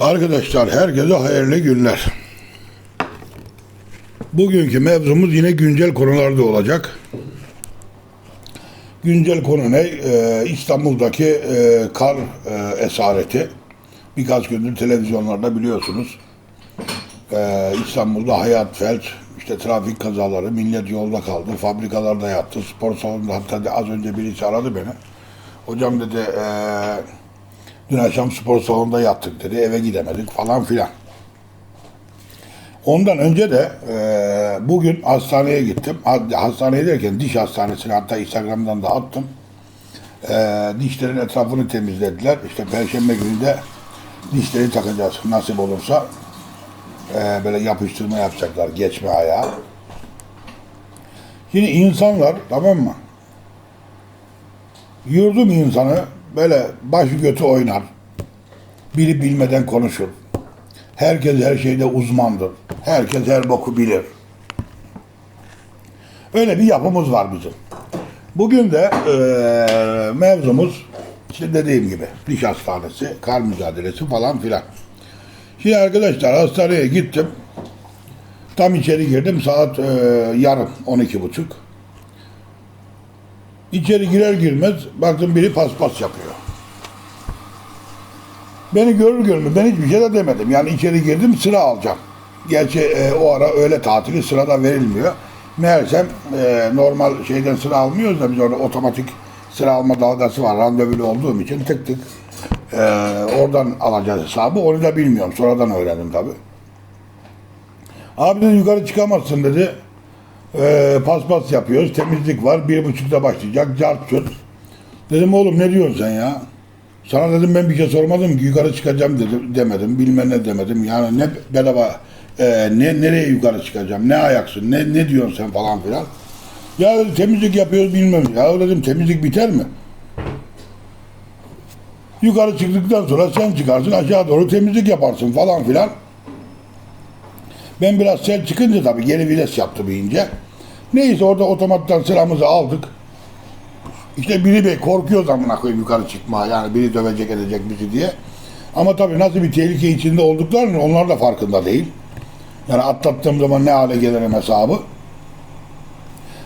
Arkadaşlar herkese hayırlı günler. Bugünkü mevzumuz yine güncel konularda olacak. Güncel konu ne? Ee, İstanbul'daki e, kar e, esareti. Birkaç gündür televizyonlarda biliyorsunuz. Ee, İstanbul'da hayat felç, işte trafik kazaları, millet yolda kaldı, fabrikalarda yattı, spor salonunda hatta de az önce birisi aradı beni. Hocam dedi, eee Dün akşam spor salonunda yattık dedi. Eve gidemedik falan filan. Ondan önce de e, bugün hastaneye gittim. Ha- Hastaneye derken diş hastanesine hatta Instagram'dan da attım. E, dişlerin etrafını temizlediler. İşte perşembe günü de dişleri takacağız nasip olursa. E, böyle yapıştırma yapacaklar geçme ayağı. Şimdi insanlar tamam mı? Yurdum insanı böyle başı götü oynar. Biri bilmeden konuşur. Herkes her şeyde uzmandır. Herkes her boku bilir. Öyle bir yapımız var bizim. Bugün de eee, mevzumuz işte dediğim gibi diş hastanesi, kar mücadelesi falan filan. Şimdi arkadaşlar hastaneye gittim. Tam içeri girdim saat eee, yarım 12 buçuk. İçeri girer girmez baktım biri paspas yapıyor. Beni görür görmez ben hiçbir şey de demedim. Yani içeri girdim sıra alacağım. Gerçi e, o ara öğle tatili sırada verilmiyor. Meğersem e, normal şeyden sıra almıyoruz da biz orada otomatik sıra alma dalgası var. Randevulu olduğum için tık tık e, oradan alacağız hesabı. Onu da bilmiyorum. Sonradan öğrendim tabii. Abi dedi yukarı çıkamazsın dedi. Ee, paspas yapıyoruz. Temizlik var. Bir buçukta başlayacak. Cart çut. Dedim oğlum ne diyorsun sen ya? Sana dedim ben bir şey sormadım ki yukarı çıkacağım dedim demedim. Bilmem ne demedim. Yani ne bedava e, ne nereye yukarı çıkacağım? Ne ayaksın? Ne ne diyorsun sen falan filan. Ya temizlik yapıyoruz bilmem. Ya dedim temizlik biter mi? Yukarı çıktıktan sonra sen çıkarsın aşağı doğru temizlik yaparsın falan filan. Ben biraz sert çıkınca tabii geri vites yaptı bir ince. Neyse orada otomattan sıramızı aldık. İşte biri bey korkuyor amına koyayım yukarı çıkma yani biri dövecek edecek bizi diye. Ama tabii nasıl bir tehlike içinde olduklarını onlar da farkında değil. Yani atlattığım zaman ne hale gelirim hesabı.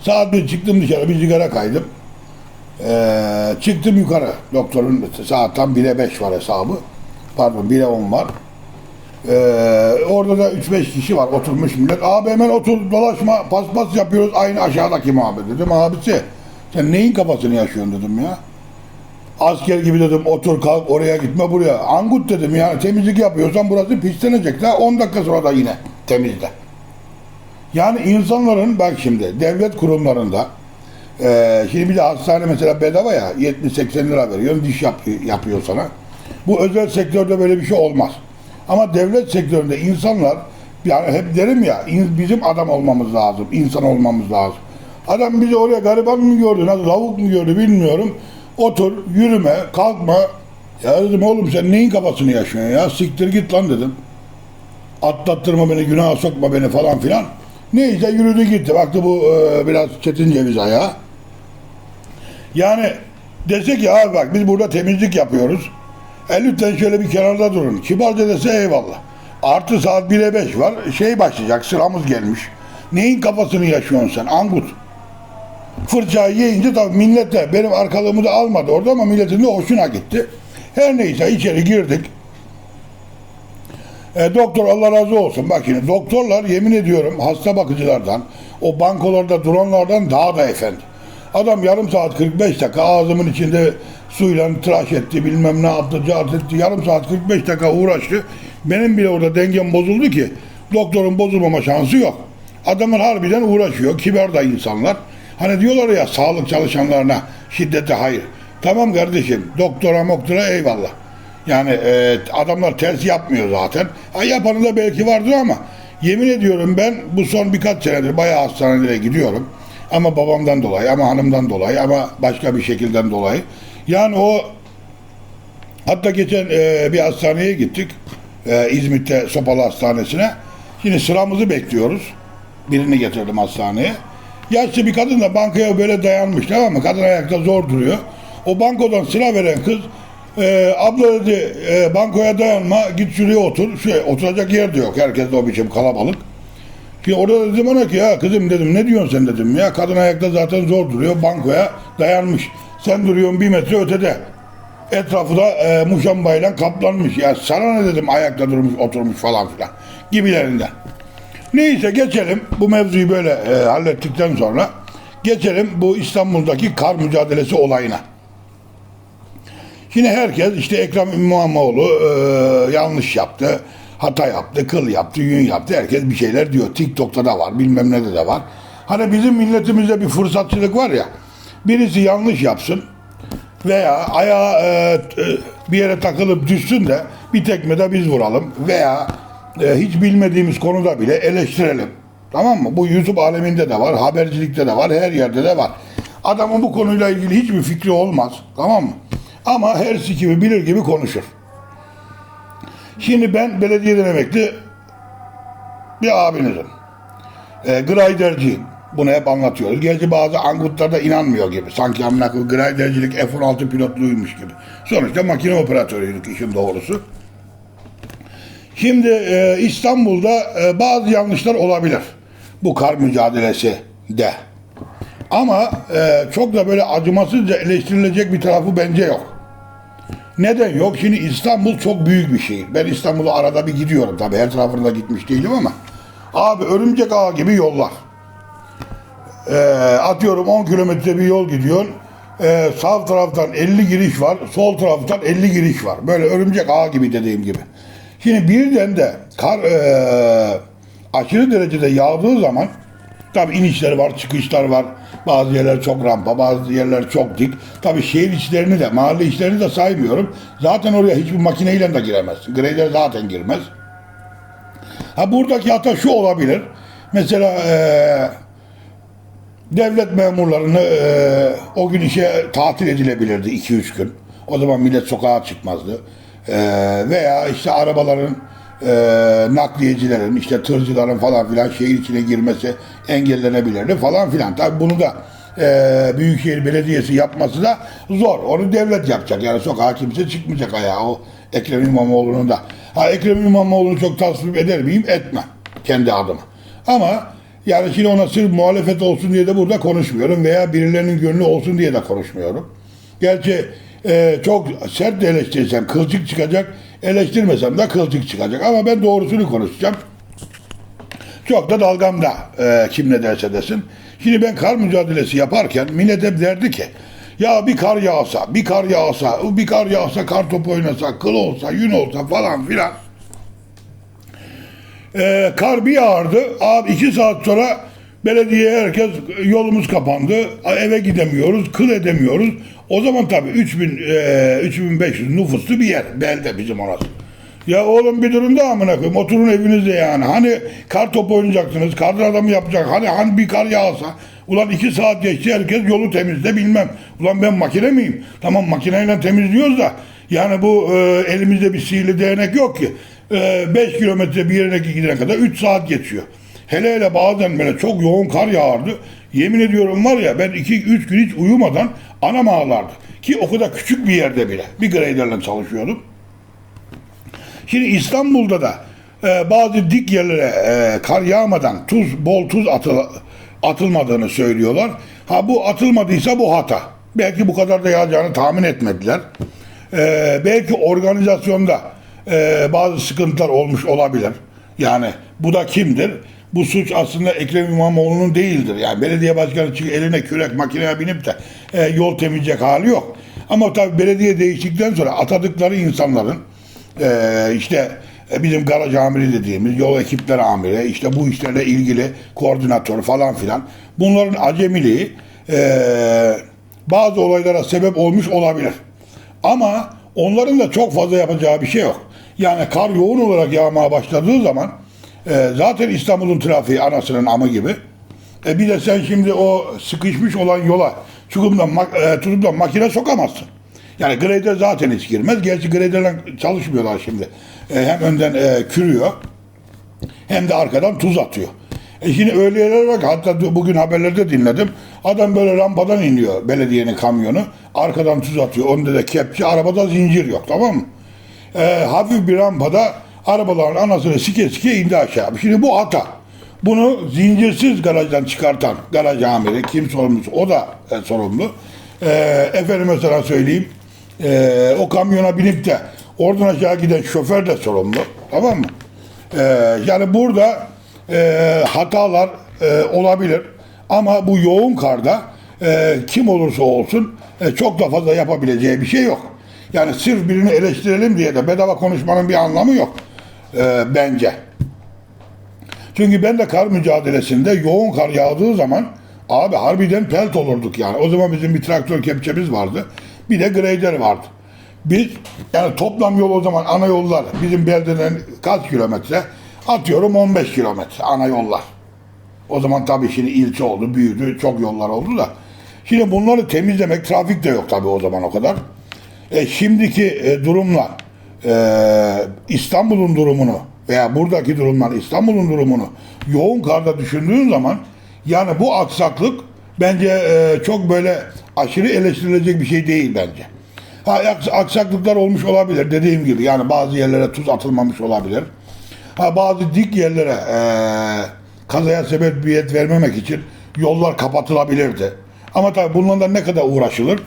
Saat bir çıktım dışarı bir sigara kaydım. Ee, çıktım yukarı. Doktorun saat tam 1'e 5 var hesabı. Pardon 1'e 10 var. Ee, orada da 3-5 kişi var oturmuş millet. Abi hemen otur dolaşma paspas yapıyoruz aynı aşağıdaki muhabbet dedim. Abisi sen neyin kafasını yaşıyorsun dedim ya. Asker gibi dedim otur kalk oraya gitme buraya. Angut dedim yani temizlik yapıyorsan burası pislenecek. Daha 10 dakika sonra da yine temizle. Yani insanların bak şimdi devlet kurumlarında ee, şimdi bir de hastane mesela bedava ya 70-80 lira veriyor diş yap, yapıyor sana. Bu özel sektörde böyle bir şey olmaz. Ama devlet sektöründe insanlar yani hep derim ya bizim adam olmamız lazım, insan olmamız lazım. Adam bizi oraya gariban mı gördü, nasıl lavuk mu gördü bilmiyorum. Otur, yürüme, kalkma. Ya dedim oğlum sen neyin kafasını yaşıyorsun ya? Siktir git lan dedim. Atlattırma beni, günaha sokma beni falan filan. Neyse yürüdü gitti. Baktı bu e, biraz çetin ceviz ayağı. Yani dese ki abi bak biz burada temizlik yapıyoruz. E lütfen şöyle bir kenarda durun. Kibarca dese eyvallah. Artı saat 1'e 5 var. Şey başlayacak sıramız gelmiş. Neyin kafasını yaşıyorsun sen Angut? Fırçayı yiyince tabii millet de benim arkalığımı da almadı orada ama milletin de hoşuna gitti. Her neyse içeri girdik. E, doktor Allah razı olsun. Bak şimdi doktorlar yemin ediyorum hasta bakıcılardan, o bankolarda duranlardan daha da efendi. Adam yarım saat 45 dakika ağzımın içinde suyla tıraş etti, bilmem ne yaptı, cart etti. Yarım saat 45 dakika uğraştı. Benim bile orada dengem bozuldu ki doktorun bozulmama şansı yok. Adamlar harbiden uğraşıyor. Kibar da insanlar. Hani diyorlar ya sağlık çalışanlarına şiddete hayır. Tamam kardeşim doktora moktora eyvallah. Yani e, adamlar ters yapmıyor zaten. Ha, yapanı da belki vardır ama yemin ediyorum ben bu son birkaç senedir bayağı hastanelere gidiyorum. Ama babamdan dolayı ama hanımdan dolayı ama başka bir şekilden dolayı. Yani o hatta geçen e, bir hastaneye gittik. E, İzmit'te Sopalı Hastanesi'ne. Şimdi sıramızı bekliyoruz. Birini getirdim hastaneye. Yaşlı bir kadın da bankaya böyle dayanmış tamam mı? Kadın ayakta zor duruyor. O bankodan sıra veren kız Ee, abla dedi e, bankoya dayanma git şuraya otur. Şey, oturacak yer de yok. Herkes de o biçim kalabalık. Ki orada dedim ona ki ya kızım dedim ne diyorsun sen dedim ya kadın ayakta zaten zor duruyor bankoya dayanmış. Sen duruyorsun bir metre ötede. Etrafı da e, muşambayla kaplanmış. Ya sana ne dedim ayakta durmuş oturmuş falan filan gibilerinden. Neyse geçelim bu mevzuyu böyle e, hallettikten sonra geçelim bu İstanbul'daki kar mücadelesi olayına. Şimdi herkes işte Ekrem İmamoğlu e, yanlış yaptı, hata yaptı, kıl yaptı, yün yaptı. Herkes bir şeyler diyor. TikTok'ta da var, bilmem ne de var. Hani bizim milletimizde bir fırsatçılık var ya. Birisi yanlış yapsın veya ayağı e, e, bir yere takılıp düşsün de bir tekme de biz vuralım veya e, hiç bilmediğimiz konuda bile eleştirelim. Tamam mı? Bu YouTube aleminde de var, habercilikte de var, her yerde de var. Adamın bu konuyla ilgili hiçbir fikri olmaz. Tamam mı? Ama her gibi bilir gibi konuşur. Şimdi ben belediyeden emekli bir abinizim. E, griderciyim. Bunu hep anlatıyoruz. Gerçi bazı angutlar da inanmıyor gibi. Sanki amına gridercilik F-16 pilotluymuş gibi. Sonuçta makine operatörüydük işin doğrusu. Şimdi e, İstanbul'da e, bazı yanlışlar olabilir. Bu kar mücadelesi de. Ama e, çok da böyle acımasızca eleştirilecek bir tarafı bence yok. Neden yok? Şimdi İstanbul çok büyük bir şehir. Ben İstanbul'a arada bir gidiyorum tabii. Her tarafına da gitmiş değilim ama. Abi örümcek ağı gibi yollar. Ee, atıyorum 10 kilometre bir yol gidiyorsun. Ee, sağ taraftan 50 giriş var. Sol taraftan 50 giriş var. Böyle örümcek ağı gibi dediğim gibi. Şimdi birden de kar ee, aşırı derecede yağdığı zaman Tabi inişler var, çıkışlar var. Bazı yerler çok rampa, bazı yerler çok dik. Tabi şehir içlerini de, mahalle içlerini de saymıyorum. Zaten oraya hiçbir makineyle de giremez. Grader zaten girmez. Ha buradaki hata şu olabilir. Mesela eee devlet memurlarını eee, o gün işe tatil edilebilirdi 2-3 gün. O zaman millet sokağa çıkmazdı. Eee, veya işte arabaların eee, nakliyecilerin, işte tırcıların falan filan şehir içine girmesi engellenebilirdi falan filan. Tabii bunu da eee Büyükşehir Belediyesi yapması da zor. Onu devlet yapacak. Yani sokağa kimse çıkmayacak ayağa. O Ekrem İmamoğlu'nun da. Ha Ekrem İmamoğlu'nu çok tasvip eder miyim? Etmem. Kendi adıma. Ama yani şimdi ona sırf muhalefet olsun diye de burada konuşmuyorum veya birilerinin gönlü olsun diye de konuşmuyorum. Gerçi e, çok sert de kılçık çıkacak, eleştirmesem de kılçık çıkacak. Ama ben doğrusunu konuşacağım. Çok da dalgamda e, kim ne derse desin. Şimdi ben kar mücadelesi yaparken millet hep derdi ki ya bir kar yağsa, bir kar yağsa, bir kar yağsa, kar topu oynasa, kıl olsa, yün olsa falan filan. Ee, kar bir yağardı. Abi iki saat sonra belediye herkes yolumuz kapandı. Eve gidemiyoruz, kıl edemiyoruz. O zaman tabii 3000, e, 3500 nüfuslu bir yer. Belde bizim orası. Ya oğlum bir durun da amına koyayım. Oturun evinizde yani. Hani kar topu oynayacaksınız. Kardan adamı yapacak. Hani hani bir kar yağsa. Ulan iki saat geçti herkes yolu temizle bilmem. Ulan ben makine miyim? Tamam makineyle temizliyoruz da. Yani bu e, elimizde bir sihirli değnek yok ki. 5 kilometre bir yerine gidene kadar 3 saat geçiyor. Hele hele bazen böyle çok yoğun kar yağardı. Yemin ediyorum var ya ben 2-3 gün hiç uyumadan anam ağlardı. Ki o kadar küçük bir yerde bile. Bir graderle çalışıyordum. Şimdi İstanbul'da da e, bazı dik yerlere e, kar yağmadan tuz, bol tuz atıl, atılmadığını söylüyorlar. Ha bu atılmadıysa bu hata. Belki bu kadar da yağacağını tahmin etmediler. E, belki organizasyonda e, bazı sıkıntılar olmuş olabilir. Yani bu da kimdir? Bu suç aslında Ekrem İmamoğlu'nun değildir. Yani belediye başkanı çıkıp eline kürek makineye binip de e, yol temizleyecek hali yok. Ama tabii belediye değiştikten sonra atadıkları insanların e, işte e, bizim garaj amiri dediğimiz yol ekipleri amiri, işte bu işlerle ilgili koordinatör falan filan bunların acemiliği e, bazı olaylara sebep olmuş olabilir. Ama onların da çok fazla yapacağı bir şey yok. Yani kar yoğun olarak yağmaya başladığı zaman e, zaten İstanbul'un trafiği anasının amı gibi. E, bir de sen şimdi o sıkışmış olan yola mak- e, tutup da makine sokamazsın. Yani grader zaten hiç girmez. Gerçi graderle çalışmıyorlar şimdi. E, hem önden e, kürüyor hem de arkadan tuz atıyor. E şimdi öyle yerler var ki hatta bugün haberlerde dinledim. Adam böyle rampadan iniyor belediyenin kamyonu. Arkadan tuz atıyor. Onda da kepçe. Arabada zincir yok tamam mı? Ee, hafif bir rampada arabaların anasını sike sike indi aşağı. Şimdi bu hata. Bunu zincirsiz garajdan çıkartan garaj amiri kim sorumlusu o da e, sorumlu. Ee, efendim mesela söyleyeyim ee, o kamyona binip de oradan aşağı giden şoför de sorumlu. Tamam mı? Ee, yani burada e, hatalar e, olabilir. Ama bu yoğun karda e, kim olursa olsun e, çok da fazla yapabileceği bir şey yok. Yani sırf birini eleştirelim diye de bedava konuşmanın bir anlamı yok e, bence. Çünkü ben de kar mücadelesinde yoğun kar yağdığı zaman abi harbiden pelt olurduk yani. O zaman bizim bir traktör kepçemiz vardı. Bir de grader vardı. Biz yani toplam yol o zaman ana yollar bizim beldeden kaç kilometre? Atıyorum 15 kilometre ana yollar. O zaman tabii şimdi ilçe oldu, büyüdü, çok yollar oldu da. Şimdi bunları temizlemek, trafik de yok tabii o zaman o kadar. E, şimdiki e, durumla e, İstanbul'un durumunu veya buradaki durumlar İstanbul'un durumunu yoğun karda düşündüğün zaman yani bu aksaklık bence e, çok böyle aşırı eleştirilecek bir şey değil bence. Ha aks- aksaklıklar olmuş olabilir dediğim gibi yani bazı yerlere tuz atılmamış olabilir. Ha bazı dik yerlere e, kazaya sebebiyet vermemek için yollar kapatılabilirdi. Ama tabii bunlarla ne kadar uğraşılır?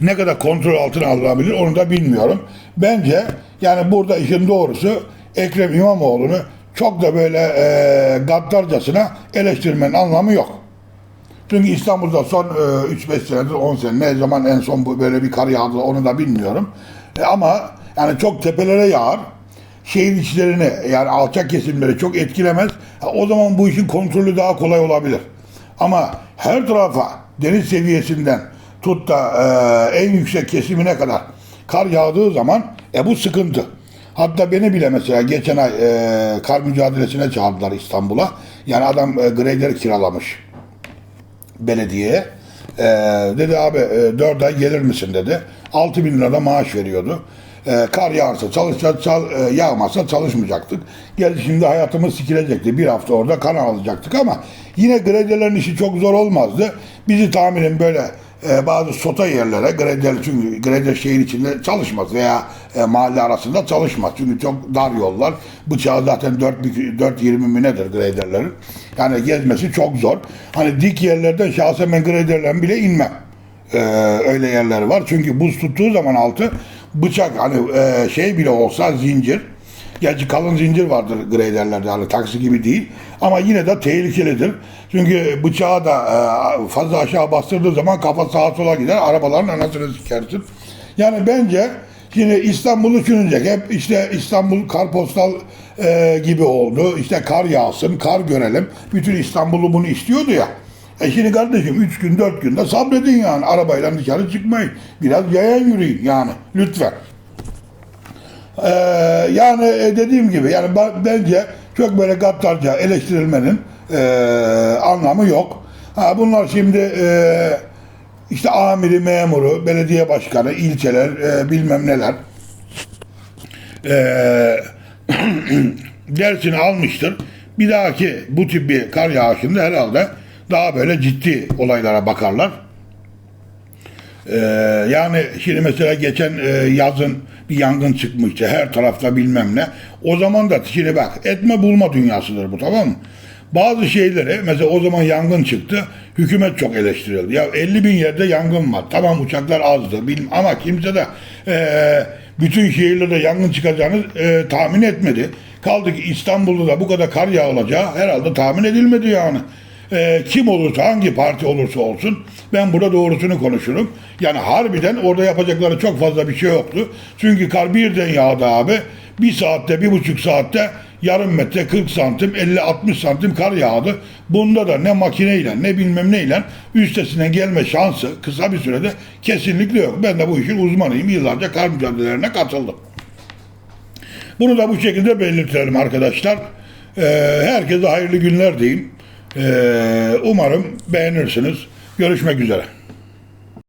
Ne kadar kontrol altına alınabilir onu da bilmiyorum. Bence yani burada işin doğrusu Ekrem İmamoğlu'nu çok da böyle e, gaddarcasına eleştirmenin anlamı yok. Çünkü İstanbul'da son e, 3-5 senedir 10 sene ne zaman en son böyle bir kar yağdı onu da bilmiyorum. E, ama yani çok tepelere yağar. Şehir içlerini yani alçak kesimleri çok etkilemez. Ha, o zaman bu işin kontrolü daha kolay olabilir. Ama her tarafa deniz seviyesinden tut da e, en yüksek kesimine kadar kar yağdığı zaman e bu sıkıntı. Hatta beni bile mesela geçen ay e, kar mücadelesine çağırdılar İstanbul'a. Yani adam e, grader kiralamış belediyeye. E, dedi abi e, 4 ay gelir misin dedi. 6 bin lira da maaş veriyordu. E, kar yağarsa çalışacak, çal, e, yağmazsa çalışmayacaktık. Geldi şimdi hayatımız sikilecekti. Bir hafta orada kan alacaktık ama yine graderlerin işi çok zor olmazdı. Bizi tahminim böyle e, bazı sota yerlere grader çünkü grader şehir içinde çalışmaz veya e, mahalle arasında çalışmaz. Çünkü çok dar yollar. Bıçağı zaten 4 4.20 mi nedir graderlerin? Yani gezmesi çok zor. Hani dik yerlerden şahsen ben bile inmem. E, öyle yerler var. Çünkü buz tuttuğu zaman altı bıçak hani e, şey bile olsa zincir Gerçi kalın zincir vardır graderlerde hani taksi gibi değil. Ama yine de tehlikelidir. Çünkü bıçağı da e, fazla aşağı bastırdığı zaman kafa sağa sola gider. Arabaların anasını sikersin. Yani bence Şimdi İstanbul'u düşünecek. Hep işte İstanbul karpostal e, gibi oldu. İşte kar yağsın, kar görelim. Bütün İstanbul'u bunu istiyordu ya. E şimdi kardeşim 3 gün 4 günde sabredin yani. Arabayla dışarı çıkmayın. Biraz yayan yürüyün yani. Lütfen. Ee, yani e, dediğim gibi yani bence çok böyle gaddarca eleştirilmenin e, anlamı yok. Ha, bunlar şimdi e, işte amiri, memuru, belediye başkanı, ilçeler, e, bilmem neler e, dersini almıştır. Bir dahaki bu tip bir kar yağışında herhalde daha böyle ciddi olaylara bakarlar. Ee, yani şimdi mesela geçen e, yazın bir yangın çıkmıştı her tarafta bilmem ne. O zaman da şimdi bak etme bulma dünyasıdır bu tamam mı? Bazı şeyleri mesela o zaman yangın çıktı hükümet çok eleştirildi. Ya 50 bin yerde yangın var tamam uçaklar azdı bilim ama kimse de e, bütün şehirlerde yangın çıkacağını e, tahmin etmedi. Kaldı ki İstanbul'da da bu kadar kar yağılacağı herhalde tahmin edilmedi yani e, kim olursa hangi parti olursa olsun ben burada doğrusunu konuşurum. Yani harbiden orada yapacakları çok fazla bir şey yoktu. Çünkü kar birden yağdı abi. Bir saatte, bir buçuk saatte yarım metre 40 santim, 50-60 santim kar yağdı. Bunda da ne makineyle ne bilmem neyle üstesinden gelme şansı kısa bir sürede kesinlikle yok. Ben de bu işin uzmanıyım. Yıllarca kar mücadelelerine katıldım. Bunu da bu şekilde belirtelim arkadaşlar. Ee, herkese hayırlı günler diyeyim. Ee, umarım beğenirsiniz. Görüşmek üzere.